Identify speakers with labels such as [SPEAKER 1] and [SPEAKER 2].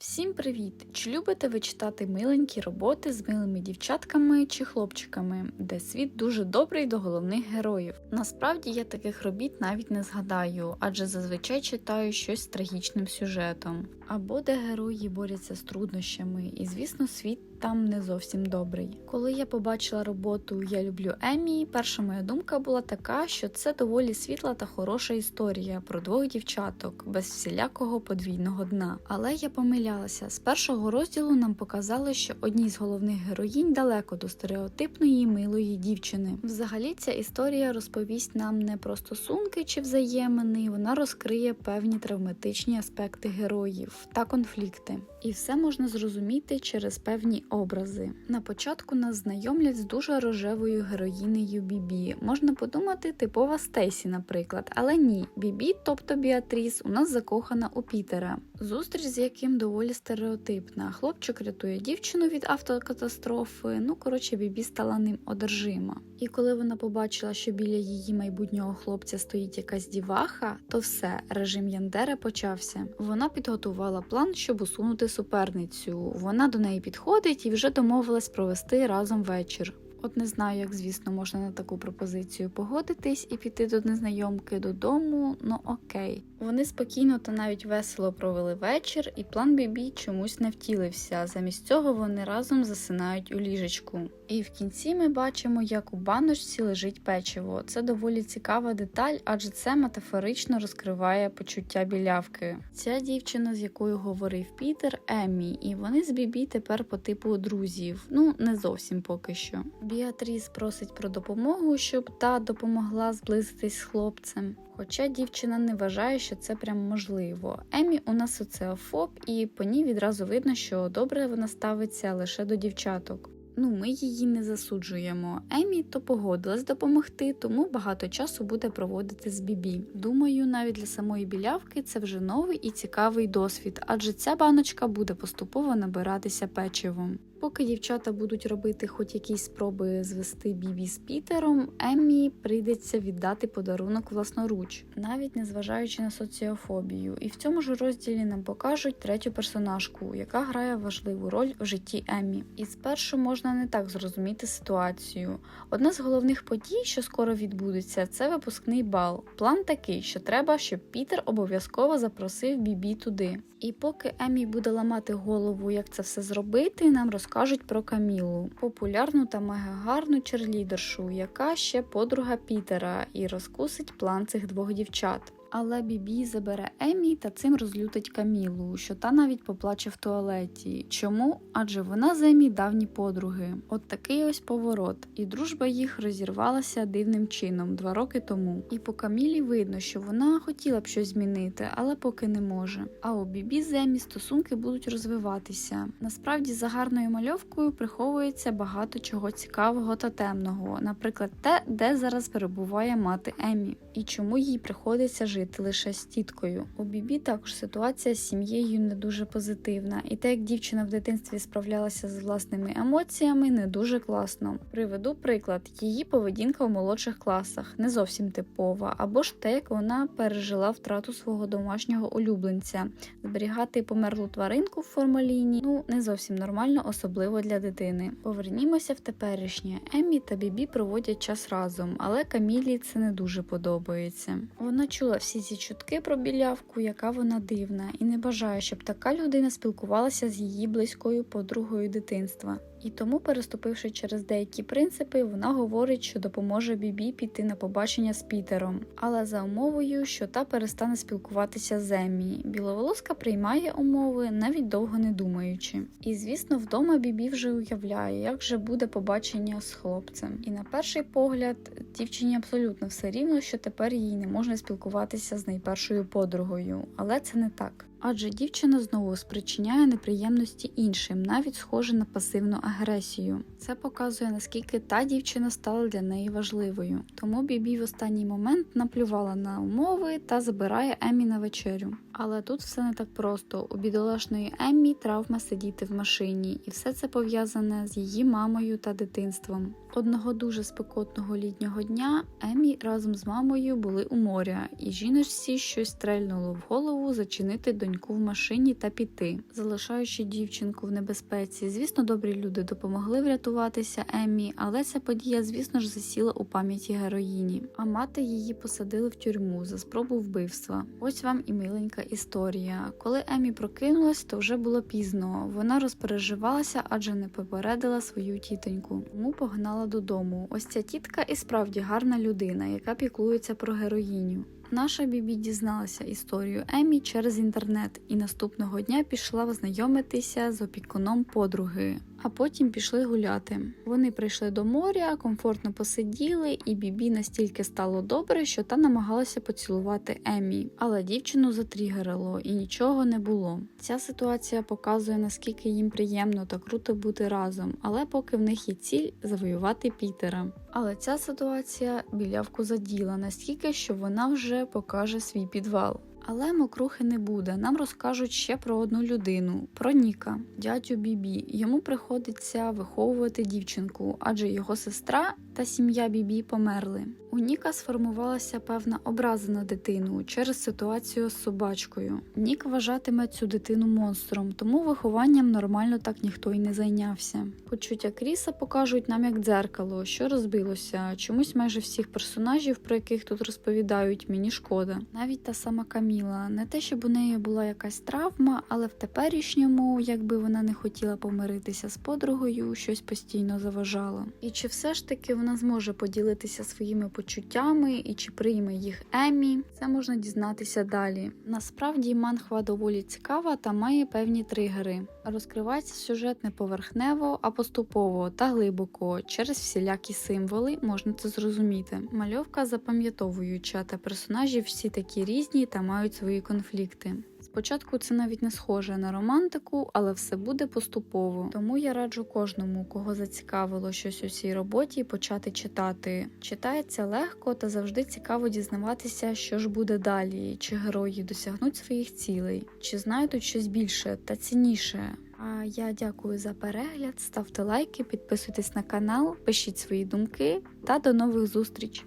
[SPEAKER 1] Всім привіт! Чи любите ви читати миленькі роботи з милими дівчатками чи хлопчиками, де світ дуже добрий до головних героїв? Насправді я таких робіт навіть не згадаю, адже зазвичай читаю щось з трагічним сюжетом, або де герої борються з труднощами, і звісно, світ там не зовсім добрий. Коли я побачила роботу Я люблю Емі, перша моя думка була така, що це доволі світла та хороша історія про двох дівчаток без всілякого подвійного дна. Але я помилялася. З першого розділу нам показали, що одній з головних героїнь далеко до стереотипної милої дівчини. Взагалі, ця історія розповість нам не про стосунки чи взаємини, вона розкриє певні травматичні аспекти героїв та конфлікти. І все можна зрозуміти через певні образи. На початку нас знайомлять з дуже рожевою героїнею Бібі. Можна подумати, типова Стейсі, наприклад, але ні, Бібі, тобто Біатріс, у нас закохана у Пітера. Зустріч з яким доволі стереотипна. Хлопчик рятує дівчину від автокатастрофи. Ну коротше, Бібі стала ним одержима. І коли вона побачила, що біля її майбутнього хлопця стоїть якась діваха, то все, режим Яндера почався. Вона підготувала план, щоб усунути суперницю. Вона до неї підходить і вже домовилась провести разом вечір. От не знаю, як звісно можна на таку пропозицію погодитись і піти до незнайомки додому. Ну окей. Вони спокійно та навіть весело провели вечір, і план Бібі чомусь не втілився. Замість цього вони разом засинають у ліжечку. І в кінці ми бачимо, як у баночці лежить печиво. Це доволі цікава деталь, адже це метафорично розкриває почуття білявки. Ця дівчина, з якою говорив Пітер, Еммі, і вони з Бібі тепер по типу друзів. Ну не зовсім поки що. Біатріс просить про допомогу, щоб та допомогла зблизитись з хлопцем. Хоча дівчина не вважає, що це прям можливо. Емі у нас соціофоб, і по ній відразу видно, що добре вона ставиться лише до дівчаток. Ну, ми її не засуджуємо. Емі то погодилась допомогти, тому багато часу буде проводити з Бібі. Думаю, навіть для самої білявки це вже новий і цікавий досвід, адже ця баночка буде поступово набиратися печивом. Поки дівчата будуть робити хоч якісь спроби звести Бібі з Пітером, Еммі прийдеться віддати подарунок власноруч, навіть незважаючи на соціофобію. І в цьому ж розділі нам покажуть третю персонажку, яка грає важливу роль в житті Еммі. І спершу можна не так зрозуміти ситуацію. Одна з головних подій, що скоро відбудеться, це випускний бал. План такий, що треба, щоб Пітер обов'язково запросив Бібі туди. І поки Еммі буде ламати голову, як це все зробити, нам розкажуть про Камілу, популярну та мегагарну черлідершу, яка ще подруга Пітера, і розкусить план цих двох дівчат. Але Бібі забере Еммі та цим розлютить Камілу, що та навіть поплаче в туалеті. Чому? Адже вона з Еммі давні подруги. От такий ось поворот. І дружба їх розірвалася дивним чином два роки тому. І по Камілі видно, що вона хотіла б щось змінити, але поки не може. А у Бібі з Еммі стосунки будуть розвиватися. Насправді за гарною мальовкою приховується багато чого цікавого та темного, наприклад, те, де зараз перебуває мати Еммі, і чому їй приходиться жити жити лише з тіткою. У Бібі також ситуація з сім'єю не дуже позитивна, і те, як дівчина в дитинстві справлялася з власними емоціями, не дуже класно. Приведу приклад: її поведінка у молодших класах не зовсім типова, або ж те, як вона пережила втрату свого домашнього улюбленця, зберігати померлу тваринку в формаліні ну не зовсім нормально, особливо для дитини. Повернімося в теперішнє. Еммі та Бібі проводять час разом, але Камілі це не дуже подобається. Вона чула всі ці чутки про білявку, яка вона дивна, і не бажає, щоб така людина спілкувалася з її близькою подругою дитинства. І тому, переступивши через деякі принципи, вона говорить, що допоможе Бібі піти на побачення з Пітером, але за умовою, що та перестане спілкуватися з Еммі. Біловолоска приймає умови, навіть довго не думаючи. І звісно, вдома Бібі вже уявляє, як же буде побачення з хлопцем. І на перший погляд, дівчині абсолютно все рівно, що тепер їй не можна спілкуватися з найпершою подругою, але це не так. Адже дівчина знову спричиняє неприємності іншим, навіть схоже на пасивну агресію. Це показує, наскільки та дівчина стала для неї важливою. Тому Бібі в останній момент наплювала на умови та забирає Еммі на вечерю. Але тут все не так просто. У бідолашної Еммі травма сидіти в машині, і все це пов'язане з її мамою та дитинством. Одного дуже спекотного літнього дня Еммі разом з мамою були у моря, і жіночці щось стрельнуло в голову зачинити доньку в машині та піти, залишаючи дівчинку в небезпеці. Звісно, добрі люди допомогли врятуватися Еммі, але ця подія, звісно ж, засіла у пам'яті героїні. А мати її посадили в тюрму за спробу вбивства. Ось вам і миленька історія. Коли Еммі прокинулась, то вже було пізно. Вона розпереживалася, адже не попередила свою тітоньку. Тому погнала додому. Ось ця тітка і справді гарна людина, яка піклується про героїню. Наша Бібі дізналася історію Емі через інтернет і наступного дня пішла знайомитися з опікуном подруги, а потім пішли гуляти. Вони прийшли до моря, комфортно посиділи, і Бібі настільки стало добре, що та намагалася поцілувати Емі, але дівчину затрігерило і нічого не було. Ця ситуація показує наскільки їм приємно та круто бути разом, але поки в них є ціль завоювати Пітера. Але ця ситуація білявку заділа настільки, що вона вже покаже свій підвал. Але мокрухи не буде. Нам розкажуть ще про одну людину про Ніка, дядю Бібі. Йому приходиться виховувати дівчинку, адже його сестра та сім'я Бібі померли. У Ніка сформувалася певна образа на дитину через ситуацію з собачкою. Нік вважатиме цю дитину монстром, тому вихованням нормально так ніхто й не зайнявся. Почуття Кріса покажуть нам як дзеркало, що розбилося. Чомусь майже всіх персонажів, про яких тут розповідають, мені шкода. Навіть та сама Каміла, не те, щоб у неї була якась травма, але в теперішньому, якби вона не хотіла помиритися з подругою, щось постійно заважало. І чи все ж таки вона зможе поділитися своїми почуттями і чи прийме їх Емі, це можна дізнатися далі. Насправді манхва доволі цікава та має певні тригери. Розкривається сюжет не поверхнево, а поступово та глибоко. Через всілякі символи можна це зрозуміти. Мальовка запам'ятовуюча, та персонажі всі такі різні та мають свої конфлікти. Спочатку це навіть не схоже на романтику, але все буде поступово. Тому я раджу кожному, кого зацікавило щось у цій роботі, почати читати. Читається легко та завжди цікаво дізнаватися, що ж буде далі, чи герої досягнуть своїх цілей, чи знайдуть щось більше та цінніше. А я дякую за перегляд, ставте лайки, підписуйтесь на канал, пишіть свої думки та до нових зустріч!